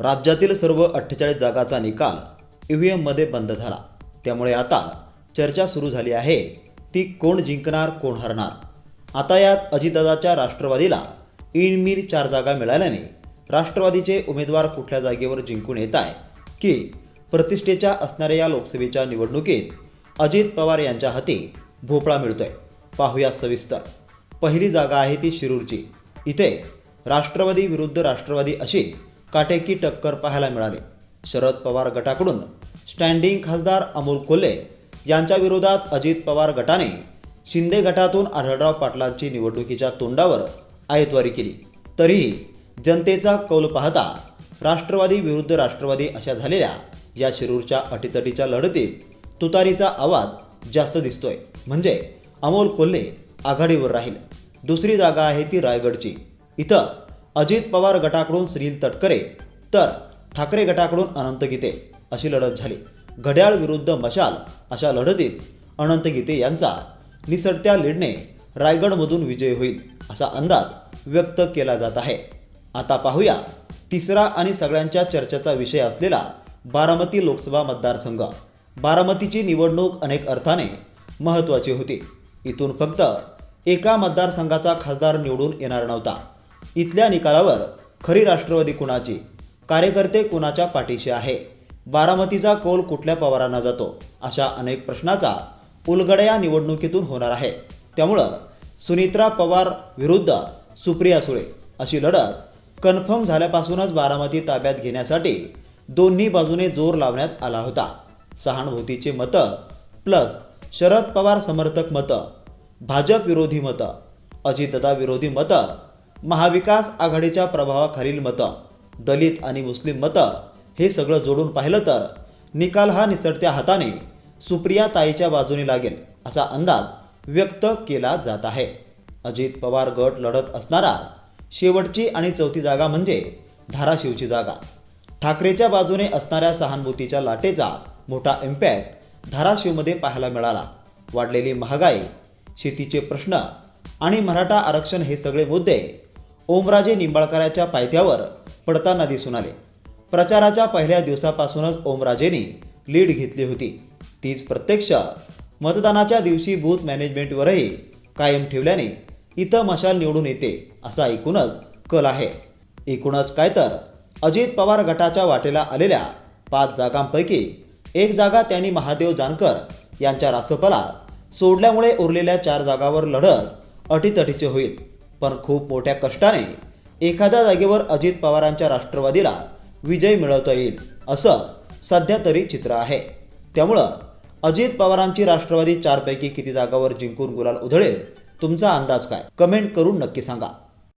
राज्यातील सर्व अठ्ठेचाळीस जागाचा निकाल ईव्हीएममध्ये बंद झाला. त्यामुळे आता चर्चा सुरू झाली आहे ती कोण जिंकणार कोण हरणार? आता यात अजितदादाच्या राष्ट्रवादीला इनमीर चार जागा मिळाल्याने राष्ट्रवादीचे उमेदवार कुठल्या जागेवर जिंकून येत आहे की प्रतिष्ठेच्या असणाऱ्या या लोकसभेच्या निवडणुकीत अजित पवार यांच्या हाती भोपळा मिळतोय. पाहूया सविस्तर. पहिली जागा आहे ती शिरूरची. इथे राष्ट्रवादी विरुद्ध राष्ट्रवादी अशी काटेकी टक्कर पाहायला मिळाली. शरद पवार गटाकडून स्टँडिंग खासदार अमोल कोल्हे यांच्या विरोधात अजित पवार गटाने शिंदे गटातून आढळराव पाटलांची निवडणुकीच्या तोंडावर आयतवारी केली. तरीही जनतेचा कौल पाहता राष्ट्रवादी विरुद्ध राष्ट्रवादी अशा झालेल्या या शिरूरच्या अटीतटीच्या लढतीत तुतारीचा आवाज जास्त दिसतोय. म्हणजे अमोल कोल्हे आघाडीवर राहील. दुसरी जागा आहे ती रायगडची. इथं अजित पवार गटाकडून श्रील तटकरे तर ठाकरे गटाकडून अनंत गीते अशी लढत झाली. घड्याळ विरुद्ध मशाल अशा लढतीत अनंत गीते यांचा निसरत्या लीडने रायगडमधून विजय होईल असा अंदाज व्यक्त केला जात आहे. आता पाहूया तिसरा आणि सगळ्यांच्या चर्चेचा विषय असलेला बारामती लोकसभा मतदारसंघ. बारामतीची निवडणूक अनेक अर्थाने महत्त्वाची होती. इथून फक्त एका मतदारसंघाचा खासदार निवडून येणार नव्हता. इथल्या निकालावर खरी राष्ट्रवादी कुणाची? कार्यकर्ते कुणाच्या पाठीशी आहे? बारामतीचा कौल कुठल्या पवारांना जातो? अशा अनेक प्रश्नाचा उलगडा या निवडणुकीतून होणार आहे. त्यामुळं सुनित्रा पवार विरुद्ध सुप्रिया सुळे अशी लढत कन्फर्म झाल्यापासूनच बारामती ताब्यात घेण्यासाठी दोन्ही बाजूने जोर लावण्यात आला होता. सहानुभूतीचे मतं प्लस शरद पवार समर्थक मतं भाजप विरोधी मतं अजितदा विरोधी मतं महाविकास आघाडीच्या प्रभावाखालील मतं दलित आणि मुस्लिम मतं हे सगळं जोडून पाहिलं तर निकाल हा निसटत्या हाताने सुप्रिया ताईच्या बाजूने लागेल असा अंदाज व्यक्त केला जात आहे. अजित पवार गट लढत असणारा शेवटची आणि चौथी जागा म्हणजे धाराशिवची जागा. ठाकरेच्या बाजूने असणाऱ्या सहानुभूतीच्या लाटेचा मोठा इम्पॅक्ट धाराशिवमध्ये पाहायला मिळाला. वाढलेली महागाई शेतीचे प्रश्न आणि मराठा आरक्षण हे सगळे मुद्दे ओमराजे निंबाळकराच्या पायथ्यावर पडताना दिसून आले. प्रचाराच्या पहिल्या दिवसापासूनच ओमराजेंनी लीड घेतली होती. तीच प्रत्यक्ष मतदानाच्या दिवशी बूथ मॅनेजमेंटवरही कायम ठेवल्याने इथं मशाल निवडून येते असा एकूणच कल आहे. एकूणच काय तर अजित पवार गटाच्या वाटेला आलेल्या पाच जागांपैकी एक जागा त्यांनी महादेव जानकर यांच्या रासपला सोडल्यामुळे उरलेल्या चार जागावर लढत अटीतटीचे होईल. पण खूप मोठ्या कष्टाने एखाद्या जागेवर अजित पवारांच्या राष्ट्रवादीला विजय मिळवता येईल असं सध्या तरी चित्र आहे. त्यामुळं अजित पवारांची राष्ट्रवादी चारपैकी किती जागावर जिंकून गुलाल उधळेल तुमचा अंदाज काय? कमेंट करून नक्की सांगा.